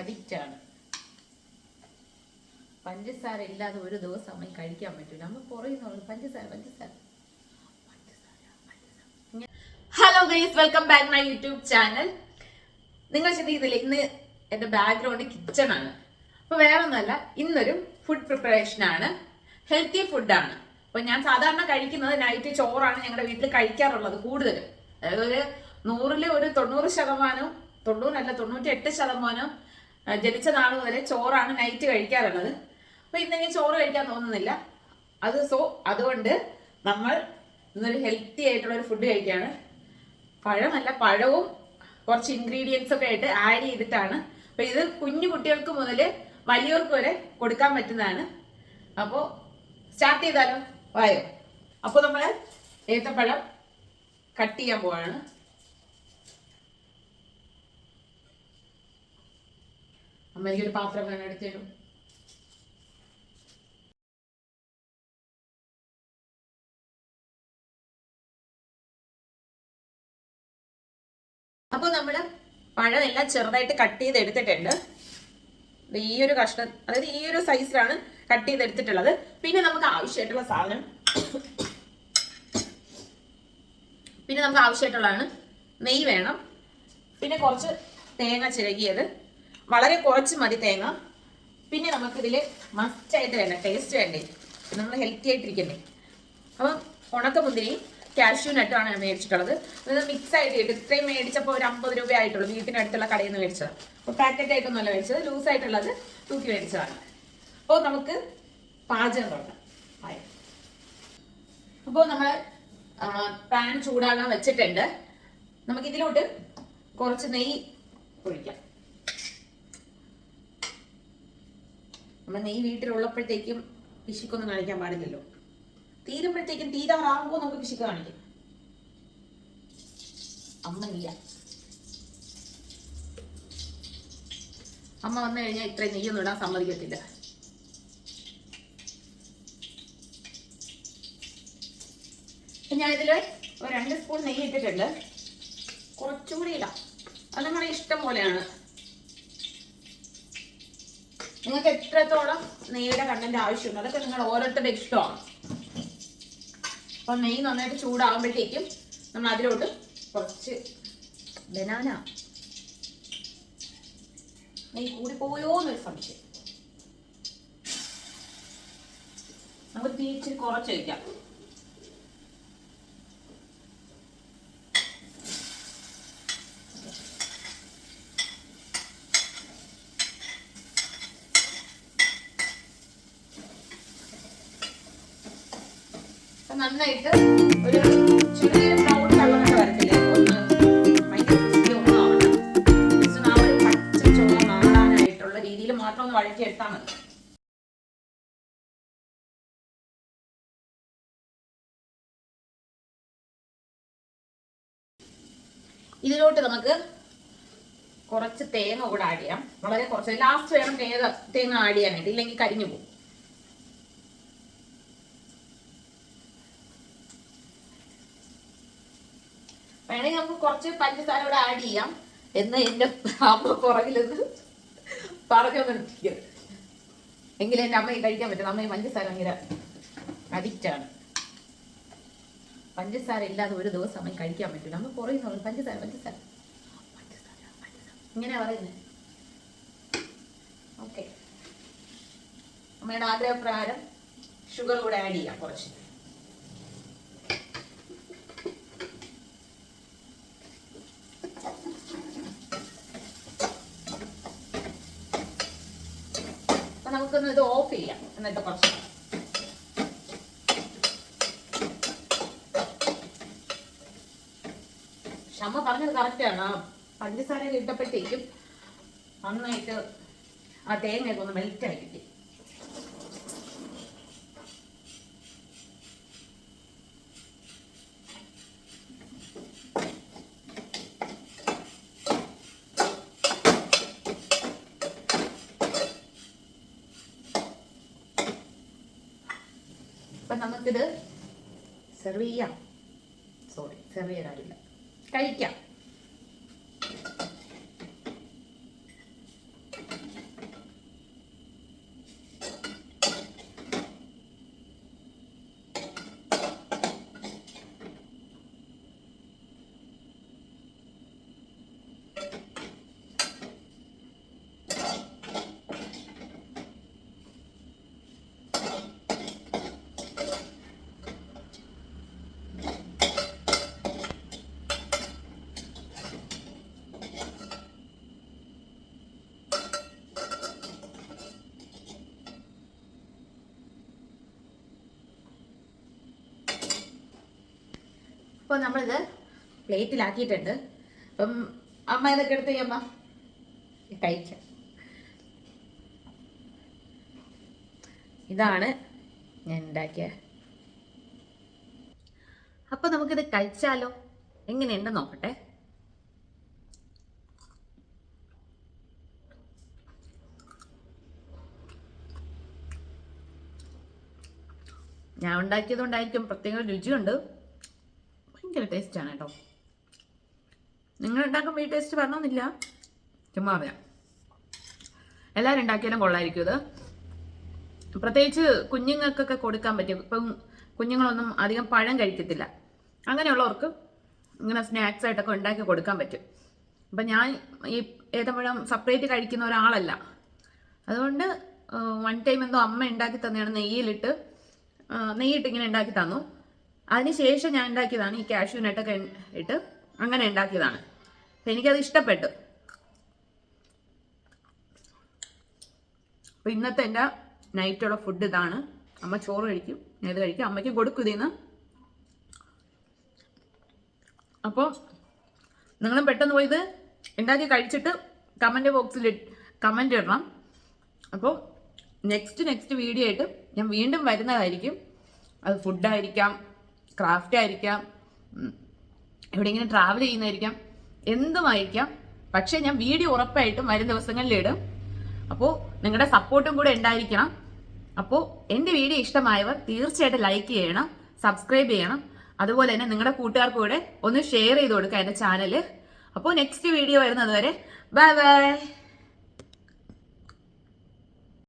അഡിക്റ്റാണ് പഞ്ചസാര ഇല്ലാതെ ഒരു ദിവസം അമ്മ കഴിക്കാൻ പറ്റൂല. അമ്മ പുറയുന്നുള്ളൂ പഞ്ചസാര പഞ്ചസാര. Hello guys welcome back my YouTube channel നിങ്ങൾ ചിന്തിക്കുന്നില്ല ഇന്ന് എന്റെ ബാക്ക്ഗ്രൗണ്ട് കിച്ചൺ ആണ്. അപ്പൊ വേറെ ഒന്നല്ല ഇന്നൊരു ഫുഡ് പ്രിപ്പറേഷൻ ആണ്. ഹെൽത്തി ഫുഡാണ് അപ്പൊ ഞാൻ സാധാരണ കഴിക്കുന്നത് നൈറ്റ് ചോറാണ് ഞങ്ങളുടെ വീട്ടിൽ കഴിക്കാറുള്ളത് കൂടുതലും. അതായത് ഒരു നൂറിൽ ഒരു തൊണ്ണൂറ് ശതമാനവും തൊണ്ണൂറല്ല തൊണ്ണൂറ്റി എട്ട് ശതമാനം ആ, ജനിച്ച നാൾ മുതൽ ചോറാണ് നൈറ്റ് കഴിക്കാറുള്ളത്. അപ്പൊ ഇന്നെങ്കിൽ ചോറ് കഴിക്കാൻ തോന്നുന്നില്ല. അത് സോ അതുകൊണ്ട് നമ്മൾ ഇന്നൊരു ഹെൽത്തി ആയിട്ടുള്ള ഒരു ഫുഡ് കഴിക്കുകയാണ് പഴമല്ല പഴവും കുറച്ച് ഇൻഗ്രീഡിയൻസ് ഒക്കെ ആയിട്ട് ആഡ് ചെയ്തിട്ടാണ്. അപ്പൊ ഇത് കുഞ്ഞു കുട്ടികൾക്ക് മുതൽ വലിയവർക്ക് വരെ കൊടുക്കാൻ പറ്റുന്നതാണ്. അപ്പോൾ സ്റ്റാർട്ട് ചെയ്താലോ? വായോ. അപ്പോൾ നമ്മൾ ഏത്തപ്പഴം കട്ട് ചെയ്യാൻ പോവാണ്. അമ്മ എനിക്കൊരു പാത്രം വേണം എടുത്തു തരും. അപ്പോൾ നമ്മൾ പഴമെല്ലാം ചെറുതായിട്ട് കട്ട് ചെയ്ത് എടുത്തിട്ടുണ്ട് ഈ ഒരു കഷ്ണം അതായത് ഈ ഒരു സൈസിലാണ് കട്ട് ചെയ്ത് എടുത്തിട്ടുള്ളത് പിന്നെ നമുക്ക് ആവശ്യമായിട്ടുള്ള സാധനം പിന്നെ നമുക്ക് ആവശ്യമായിട്ടുള്ളതാണ് നെയ്യ് വേണം. പിന്നെ കുറച്ച് തേങ്ങ ചിരകിയത്. വളരെ കുറച്ച് മതി തേങ്ങ. പിന്നെ നമുക്കിതിൽ മസ്റ്റായിട്ട് വേണ്ട ടേസ്റ്റ് വേണ്ടേ. നമ്മൾ ഹെൽത്തി ആയിട്ടിരിക്കണ്ടേ. അപ്പം ഉണക്കമുന്തിരി കാഷ്യൂ നട്ടാണ് ഞാൻ മേടിച്ചിട്ടുള്ളത്. ഇത് മിക്സ് ആയിട്ട് കിട്ടും ഇത്രയും മേടിച്ചപ്പോൾ ഒരു അമ്പത് രൂപ ആയിട്ടുള്ളൂ. വീട്ടിനടുത്തുള്ള കടയിൽ നിന്ന് മേടിച്ചത് അപ്പോൾ പാക്കറ്റ് ആയിട്ടൊന്നുമല്ല മേടിച്ചത്. ലൂസ് ആയിട്ടുള്ളത് തൂക്കി മേടിച്ചതാണ്. അപ്പോൾ നമുക്ക് പാചകം തുടങ്ങാം. അപ്പോൾ നമ്മൾ പാൻ ചൂടാകാൻ വെച്ചിട്ടുണ്ട്. നമുക്കിതിലോട്ട് കുറച്ച് നെയ്യ് ഒഴിക്കാം. നമ്മൾ നെയ്യ് വീട്ടിലുള്ളപ്പോഴത്തേക്കും പിശുക്കൊന്നും കാണിക്കാൻ പാടില്ലല്ലോ. തീരുമ്പോഴത്തേക്കും തീരാറാകുമ്പോൾ നമുക്ക് പിശുക്ക് കാണിക്കും. അമ്മ ഇല്ല. അമ്മ വന്നു കഴിഞ്ഞാൽ ഇത്രയും നെയ്യൊന്നും ഇടാൻ സമ്മതിക്കത്തില്ല. ഞാനിതിൽ ഒരു രണ്ട് സ്പൂൺ നെയ്യ് ഇട്ടിട്ടുണ്ട്. കുറച്ചുകൂടി ഇടാം. അത് നമ്മുടെ ഇഷ്ടം പോലെയാണ്. നിങ്ങൾക്ക് എത്രത്തോളം നെയ്യുടെ കണ്ടന്റ് ആവശ്യമുണ്ട്? അതൊക്കെ നിങ്ങൾ ഓരോരുത്തരുടെ ഇഷ്ടമാണ്. അപ്പൊ നെയ്യ് നന്നായിട്ട് ചൂടാകുമ്പോഴത്തേക്കും നമ്മൾ അതിലോട്ട് കുറച്ച് ബനാന. നെയ്യ് കൂടി പോയോ എന്നൊരു സംശയം. നമുക്ക് തീ കുറച്ച് വയ്ക്കാം നന്നായിട്ട് ഒരു ചെറിയ ഒന്ന് പച്ച രീതിയിൽ മാത്രം ഇതിലോട്ട് നമുക്ക് കുറച്ച് തേങ്ങ കൂടെ ആഡ് ചെയ്യാം. വളരെ കുറച്ച്. ലാസ്റ്റ് വേണം തേങ്ങ തേങ്ങ ആഡ് ചെയ്യാനായിട്ട്. ഇല്ലെങ്കിൽ കരിഞ്ഞു പോകും. വേണമെങ്കിൽ നമുക്ക് കുറച്ച് പഞ്ചസാര കൂടെ ആഡ് ചെയ്യാം. എന്ന് എന്റെ അമ്മ പുറകിലെന്ന് പറഞ്ഞൊന്നിരിക്കരുത് എങ്കിലും എന്റെ അമ്മയെ കഴിക്കാൻ പറ്റും. അമ്മയെ പഞ്ചസാര ഭയങ്കര അഡിക്റ്റാണ് പഞ്ചസാര ഇല്ലാതെ ഒരു ദിവസം അമ്മയെ കഴിക്കാൻ പറ്റില്ല അമ്മ പുറയുന്നുള്ളൂ പഞ്ചസാര പഞ്ചസാര പഞ്ചസാര, ഇങ്ങനെ ഇങ്ങനെയാ പറയുന്നത് ഓക്കെ അമ്മയുടെ ആഗ്രഹപ്രകാരം ഷുഗർ കൂടെ ആഡ് ചെയ്യാം കുറച്ച്. അപ്പൊ നമുക്കൊന്ന് ഇത് ഓഫ് ചെയ്യാം എന്നിട്ട് കുറച്ച് ക്ഷമ പറഞ്ഞത് കറക്റ്റാണ് ആ പഞ്ചസാര ഇട്ടപ്പോഴത്തേക്കും നന്നായിട്ട് ആ തേങ്ങയൊക്കെ ഒന്ന് മെൽറ്റായി കിട്ടി. നമുക്കിത് സെർവ് ചെയ്യാം. സോറി സെർവ് ചെയ്യാനാവില്ല കഴിക്കാം. അപ്പോൾ നമ്മളിത് പ്ലേറ്റിലാക്കിയിട്ടുണ്ട്. അപ്പം അമ്മ ഇതൊക്കെ എടുത്ത് അമ്മ. കഴിക്കാം. ഇതാണ് ഞാൻ ഉണ്ടാക്കിയ. അപ്പൊ നമുക്കിത് കഴിച്ചാലോ? എങ്ങനെയുണ്ടെന്ന് നോക്കട്ടെ. ഞാൻ ഉണ്ടാക്കിയത് കൊണ്ടായിരിക്കും പ്രത്യേക രുചിയുണ്ട്. ഭയങ്കര ടേസ്റ്റാണ് കേട്ടോ നിങ്ങൾ ഉണ്ടാക്കുമ്പോൾ ഈ ടേസ്റ്റ് വരണമെന്നില്ല ചുമ്മാ പറയാം. എല്ലാവരും ഉണ്ടാക്കിയാലും കൊള്ളായിരിക്കും ഇത്. പ്രത്യേകിച്ച് കുഞ്ഞുങ്ങൾക്കൊക്കെ കൊടുക്കാൻ പറ്റും ഇപ്പം കുഞ്ഞുങ്ങളൊന്നും അധികം പഴം കഴിക്കത്തില്ല. അങ്ങനെയുള്ളവർക്ക് ഇങ്ങനെ സ്നാക്സ് ആയിട്ടൊക്കെ ഉണ്ടാക്കി കൊടുക്കാൻ പറ്റും. അപ്പം ഞാൻ ഈ ഏത്തപ്പഴം സെപ്പറേറ്റ് കഴിക്കുന്ന ഒരാളല്ല. അതുകൊണ്ട് വൺ ടൈം എന്തോ അമ്മ ഉണ്ടാക്കി തന്നെയാണ് നെയ്യിലിട്ട് നെയ്യിട്ട് ഇങ്ങനെ ഉണ്ടാക്കി തന്നു. അതിനുശേഷം ഞാൻ ഉണ്ടാക്കിയതാണ് ഈ കാഷ്യൂ നട്ടൊക്കെ ഇട്ട് അങ്ങനെ ഉണ്ടാക്കിയതാണ്. അപ്പം എനിക്കത് ഇഷ്ടപ്പെട്ടു. അപ്പോൾ ഇന്നത്തെ എന്റെ നൈറ്റുള്ള ഫുഡ് ഇതാണ്. അമ്മ ചോറ് കഴിക്കും ഞാൻ ഇത് കഴിക്കും. അമ്മയ്ക്ക് കൊടുക്കും ഇതിന്ന്. അപ്പോൾ നിങ്ങളും പെട്ടെന്ന് പോയി ഇത് ഉണ്ടാക്കി കഴിച്ചിട്ട് കമന്റ് ബോക്സിൽ കമന്റ് ഇടണം. അപ്പോൾ നെക്സ്റ്റ് നെക്സ്റ്റ് വീഡിയോ ആയിട്ട് ഞാൻ വീണ്ടും വരുന്നതായിരിക്കും. അത് ഫുഡായിരിക്കാം ക്രാഫ്റ്റ് ആയിരിക്കാം. എവിടെയെങ്കിലും ട്രാവൽ ചെയ്യുന്നതായിരിക്കാം. എന്തുമായിരിക്കാം. പക്ഷേ ഞാൻ വീഡിയോ ഉറപ്പായിട്ടും വരും ദിവസങ്ങളിൽ ഇടും അപ്പോൾ നിങ്ങളുടെ സപ്പോർട്ടും കൂടെ ഉണ്ടായിരിക്കണം. അപ്പോൾ എന്റെ വീഡിയോ ഇഷ്ടമായവർ തീർച്ചയായിട്ടും ലൈക്ക് ചെയ്യണം സബ്സ്ക്രൈബ് ചെയ്യണം. അതുപോലെ തന്നെ നിങ്ങളുടെ കൂട്ടുകാർക്ക് കൂടെ ഒന്ന് ഷെയർ ചെയ്ത് കൊടുക്കുക എന്റെ ചാനൽ അപ്പോൾ നെക്സ്റ്റ് വീഡിയോ വരുന്നത് വരെ. Bye bye